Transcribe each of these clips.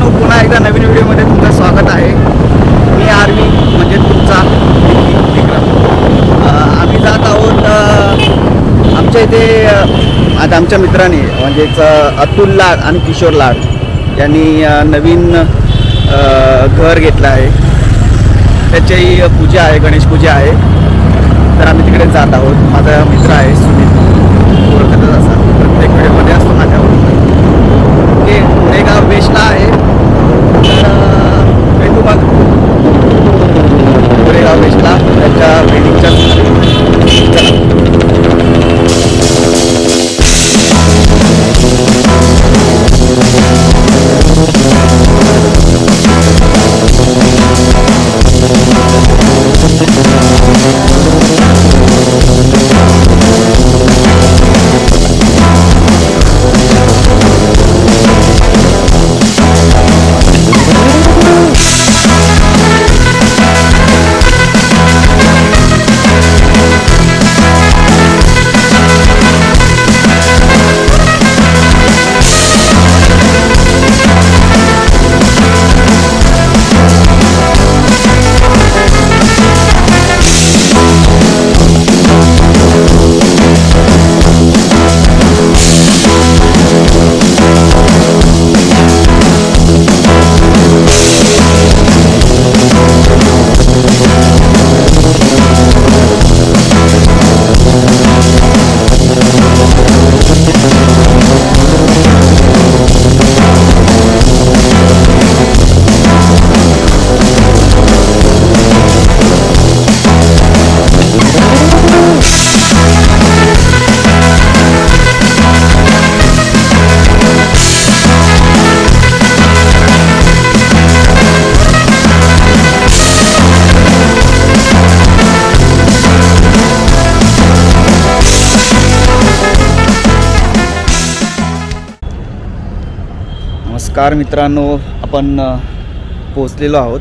मित्रांनो पुन्हा एकदा नवीन व्हिडिओमध्ये तुमचं स्वागत आहे. मी आर्मी म्हणजे तुमचा विक्रम आम्ही जात आहोत आमच्या इथे आता आज आमच्या मित्राने म्हणजेच अतुल लाड आणि किशोर लाड यांनी नवीन घर घेतलं आहे. त्याच्याही पूजा आहे गणेश पूजा आहे. तर आम्ही तिकडे जात आहोत. माझा मित्र आहे सुनील. ओळखतच असा प्रत्येक व्हिडिओमध्ये असतो माझ्यावर हे गाव वेशला आहे. अं, भेटू मग गोरेगाव त्यांच्या वेडिंगच्या नमस्कार मित्रांनो आपण पोचलेलो आहोत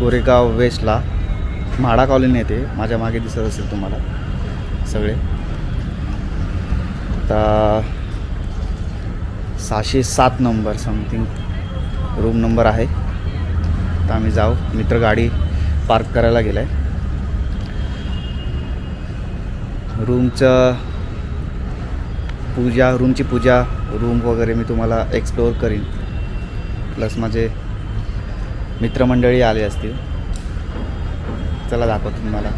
गोरेगाव वेस्टला. म्हाडा कॉलनी येते माझ्या मागे दिसत असेल तुम्हाला सगळे. आता सहाशे सात नंबर समथिंग रूम नंबर आहे. तर आम्ही जाऊ. मित्र गाडी पार्क करायला गेला आहे रूमचं पूजा रूमची पूजा रूम वगैरे मी तुम्हाला एक्सप्लोअर करीन. प्लस माझे मित्रमंडळी आले असतील. चला दाखवतो तुम्हाला.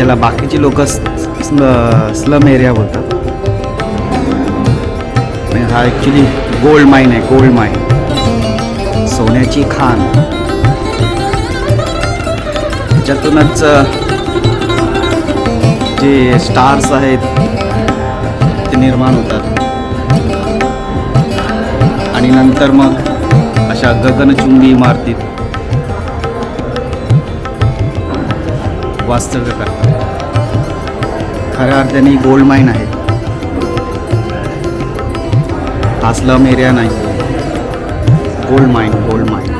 ज्याला बाकीची लोक स्लम एरिया बोलतात. हा ॲक्च्युली गोल्ड माईन आहे गोल्ड माईन सोन्याची खाण. त्याच्यातूनच जे स्टार्स आहेत ते निर्माण होतात. आणि नंतर मग अशा गगनचुंबी इमारतीत वास्तव्य करतात. खऱ्या अर्थाने गोल्ड माईन आहे. हा स्लम एरिया नाही. गोल्ड माईन गोल्ड माईन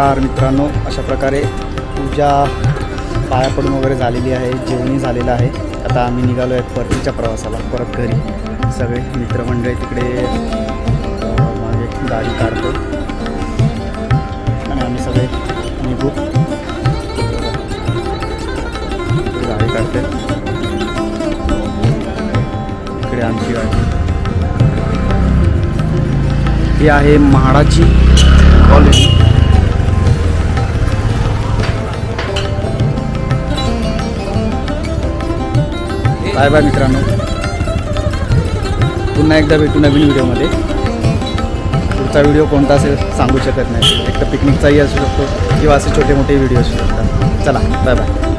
नमस्कार मित्रांनो. अशा प्रकारे पूजा पाया पडून वगैरे झालेली आहे जेवणी झालेलं आहे. आता आम्ही निघालो आहे परतीच्या प्रवासाला परत घरी. सगळे मित्रमंडळी तिकडे मागे गाडी काढतो. आणि आम्ही सगळे निघू. गाडी काढते इकडे आमची गाडी. ही आहे म्हाडाची कॉलेज बाय बाय मित्रांनो. पुन्हा एकदा भेटू नवीन व्हिडिओमध्ये. पुढचा व्हिडिओ कोणता असेल सांगू शकत नाही. एक तर पिकनिकचाही असू शकतो किंवा असे छोटे मोठे व्हिडिओ असू शकतात. चला बाय बाय